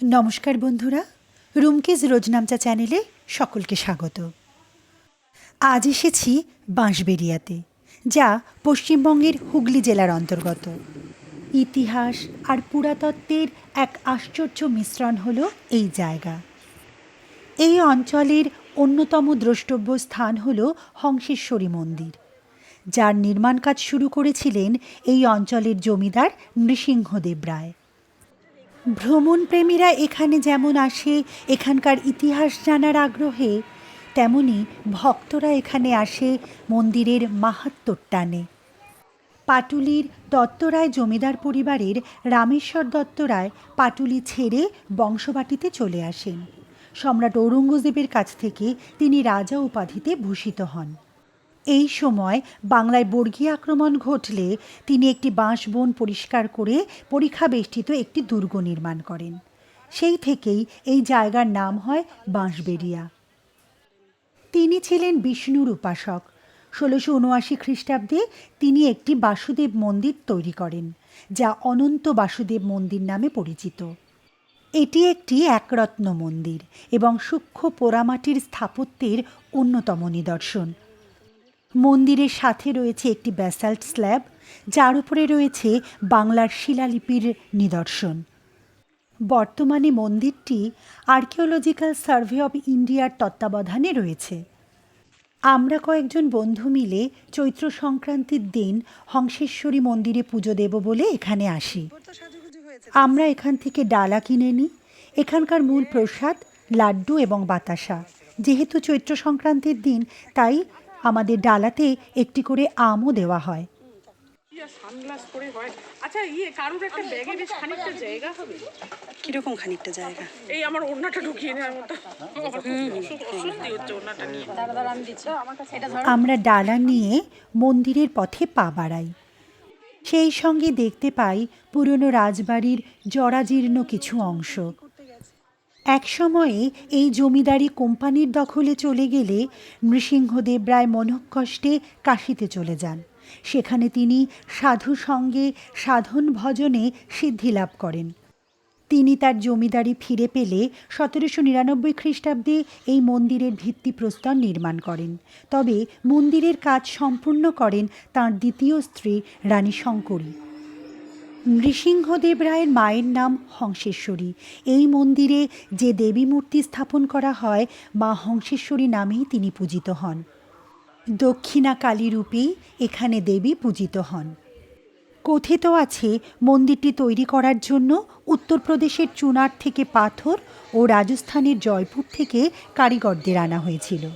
নমস্কার বন্ধুরা রুমকিজ রোজনামচা চ্যানেলে সকলকে স্বাগত। আজ এসেছি বাঁশবেরিয়াতে যা পশ্চিমবঙ্গের হুগলি জেলার অন্তর্গত। ইতিহাস আর পুরাতত্ত্বের এক আশ্চর্য মিশ্রণ হল এই জায়গা। এই অঞ্চলের অন্যতম দ্রষ্টব্য স্থান হল হংসেশ্বরী মন্দির, যার নির্মাণ কাজ শুরু করেছিলেন এই অঞ্চলের জমিদার নৃসিংহদেব রায়। ভ্রমণপ্রেমীরা এখানে যেমন আসে, এখানকার ইতিহাস জানার আগ্রহে, তেমনি ভক্তরা এখানে আসে মন্দিরের মাহাত্ম্যর টানে। পাটুলির দত্তরায় জমিদার পরিবারের রামেশ্বর দত্তরায় পাটুলি ছেড়ে বংশবাটিতে চলে আসেন। সম্রাট ঔরঙ্গজেবের কাছ থেকে তিনি রাজা উপাধিতে ভূষিত হন। এই সময় বাংলায় বর্গী আক্রমণ ঘটলে তিনি একটি বাঁশবন পরিষ্কার করে পরীক্ষা বেষ্টিত একটি দুর্গ নির্মাণ করেন। সেই থেকেই এই জায়গার নাম হয় বাঁশবেরিয়া তিনি ছিলেন বিষ্ণুর উপাসক ষোলোশো উনআশি খ্রিস্টাব্দে তিনি একটি বাসুদেব মন্দির তৈরি করেন, যা অনন্ত বাসুদেব মন্দির নামে পরিচিত। এটি একটি একরত্ন মন্দির এবং সূক্ষ্ম পোড়ামাটির স্থাপত্যের অন্যতম নিদর্শন। মন্দিরের সাথে রয়েছে একটি ব্যাসাল্ট স্ল্যাব যার উপরে রয়েছে বাংলার শিলালিপির নিদর্শন। বর্তমানে মন্দিরটি আর্কিওলজিক্যাল সার্ভে অব ইন্ডিয়ার তত্ত্বাবধানে রয়েছে। আমরা কয়েকজন বন্ধু মিলে চৈত্র সংক্রান্তির দিন হংসেশ্বরী মন্দিরে পুজো দেব বলে এখানে আসি। আমরা এখান থেকে ডালা কিনে নিই। এখানকার মূল প্রসাদ, লাড্ডু এবং বাতাসা। যেহেতু চৈত্র সংক্রান্তির দিন, তাই আমাদের ডালাতে একটি করে আমও দেওয়া হয়। সানগ্লাস পরে হয়। আচ্ছা ইয়ে কারোর একটা ব্যাগে বেশ খানিকটা জায়গা হবে? কীরকম খানিকটা জায়গা? এই আমার ওড়নাটা ঢুকিয়ে নেওয়ার মতো আমার খুব অস্বস্তি হচ্ছে ওড়নাটা নিয়ে। আমরা ডালা নিয়ে মন্দিরের পথে পা বাড়াই। সেই সঙ্গে দেখতে পাই পুরনো রাজবাড়ির জরাজীর্ণ কিছু অংশ। এক সময়ে এই জমিদারি কোম্পানির দখলে চলে গেলে নৃসিংহদেব রায় মনঃকষ্টে কাশিতে চলে যান। সেখানে তিনি সাধু সঙ্গে সাধন ভজনে সিদ্ধি লাভ করেন। তিনি তার জমিদারি ফিরে পেলে সতেরোশো নিরানব্বই খ্রিস্টাব্দে এই মন্দিরের ভিত্তিপ্রস্তর নির্মাণ করেন। তবে মন্দিরের কাজ সম্পূর্ণ করেন তাঁর দ্বিতীয় স্ত্রী রানী শঙ্করী। নৃসিংহদেব রায়ের মায়ের নাম হংসেশ্বরী। এই মন্দিরে যে দেবী মূর্তি স্থাপন করা হয়, মা হংসেশ্বরী নামেই তিনি পূজিত হন। দক্ষিণা কালী রূপেই এখানে দেবী পূজিত হন। কথিত আছে, মন্দিরটি তৈরি করার জন্য উত্তরপ্রদেশের চুনার থেকে পাথর ও রাজস্থানের জয়পুর থেকে কারিগরদের আনা হয়েছিল।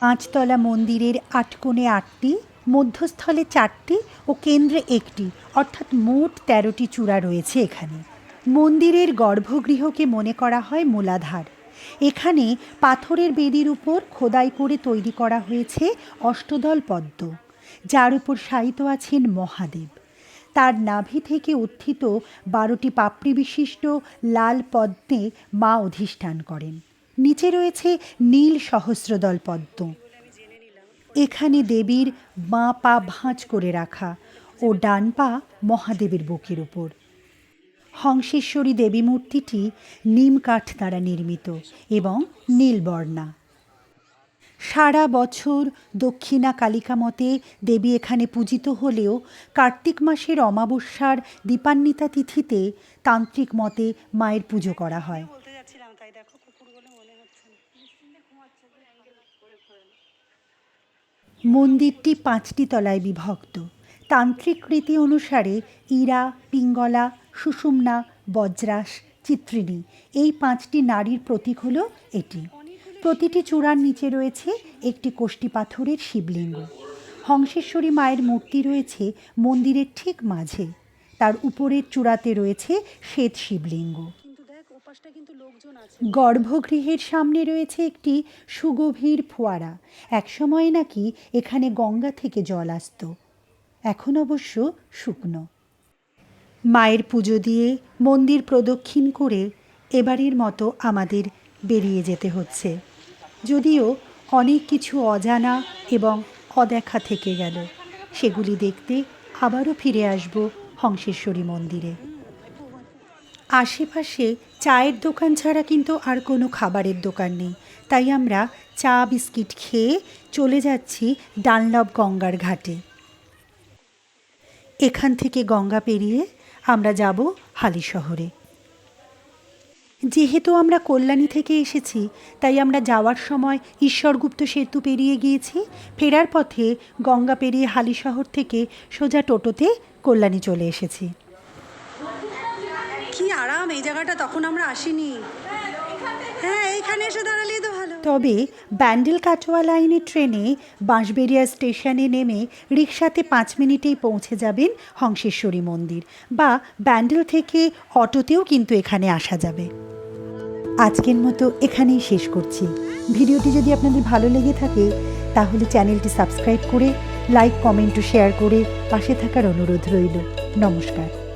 পাঁচতলা মন্দিরের আট কোণে আটটি মধ্যস্থলে চারটি ও কেন্দ্রে একটি, অর্থাৎ মোট তেরোটি চূড়া রয়েছে এখানে। মন্দিরের গর্ভগৃহকে মনে করা হয় মূলাধার। এখানে পাথরের বেদির উপর খোদাই করে তৈরি করা হয়েছে অষ্টদল পদ্ম, যার উপর শায়িত আছেন মহাদেব। তার নাভি থেকে উত্থিত বারোটি পাপড়ি বিশিষ্ট লাল পদ্মে মা অধিষ্ঠান করেন। নিচে রয়েছে নীল সহস্রদল পদ্ম। এখানে দেবীর বাঁ পা ভাঁজ করে রাখা ও ডান পা মহাদেবের বুকের উপর। হংসেশ্বরী দেবী মূর্তিটি নিম কাঠ দ্বারা নির্মিত এবং নীলবর্ণা। সারা বছর দক্ষিণা কালিকা মতে দেবী এখানে পূজিত হলেও কার্তিক মাসের অমাবস্যার দীপান্বিতা তিথিতে তান্ত্রিক মতে মায়ের পুজো করা হয়। মন্দিরটি পাঁচটি তলায় বিভক্ত। তান্ত্রিক রীতি অনুসারে ইরা, পিঙ্গলা, সুষুম্না, বজ্রাস, চিত্রিণী এই পাঁচটি নারীর প্রতীক হল এটি। প্রতিটি চূড়ার নিচে রয়েছে একটি কোষ্ঠী পাথরের শিবলিঙ্গ। হংসেশ্বরী মায়ের মূর্তি রয়েছে মন্দিরের ঠিক মাঝে। তার উপরের চূড়াতে রয়েছে শ্বেত শিবলিঙ্গ। গর্ভগৃহের সামনে রয়েছে একটি সুগভীর ফোয়ারা। একসময় নাকি এখানে গঙ্গা থেকে জল আসতো। এখন অবশ্য শুকনো। মায়ের পুজো দিয়ে মন্দির প্রদক্ষিণ করে এবারের মতো আমাদের বেরিয়ে যেতে হচ্ছে। যদিও অনেক কিছু অজানা এবং অদেখা থেকে গেল। সেগুলি দেখতে আবারও ফিরে আসব হংসেশ্বরী মন্দিরে। আশেপাশে চায়ের দোকান ছাড়া কিন্তু আর কোনো খাবারের দোকান নেই। তাই আমরা চা, বিস্কিট খেয়ে চলে যাচ্ছি ডানলপ গঙ্গার ঘাটে। এখান থেকে গঙ্গা পেরিয়ে আমরা যাব হালি শহরে। যেহেতু আমরা কল্যাণী থেকে এসেছি, তাই আমরা যাওয়ার সময় ঈশ্বরগুপ্ত সেতু পেরিয়ে গিয়েছি। ফেরার পথে গঙ্গা পেরিয়ে হালি শহর থেকে সোজা টোটোতে কল্যাণী চলে এসেছি। এই জায়গাটা তখন আমরা আসিনি। হ্যাঁ এইখানে এসে দাঁড়ালেই তো ভালো। তবে ব্যান্ডেল কাটোয়া লাইনের ট্রেনে বাঁশবেড়িয়া স্টেশনে নেমে রিক্সাতে পাঁচ মিনিটেই পৌঁছে যাবেন হংসেশ্বরী মন্দির বা ব্যান্ডেল থেকে অটোতেও কিন্তু এখানে আসা যাবে। আজকের মতো এখানেই শেষ করছি। ভিডিওটি যদি আপনাদের ভালো লেগে থাকে, তাহলে চ্যানেলটি সাবস্ক্রাইব করে, লাইক, কমেন্ট, ও শেয়ার করে পাশে থাকার অনুরোধ রইল। নমস্কার।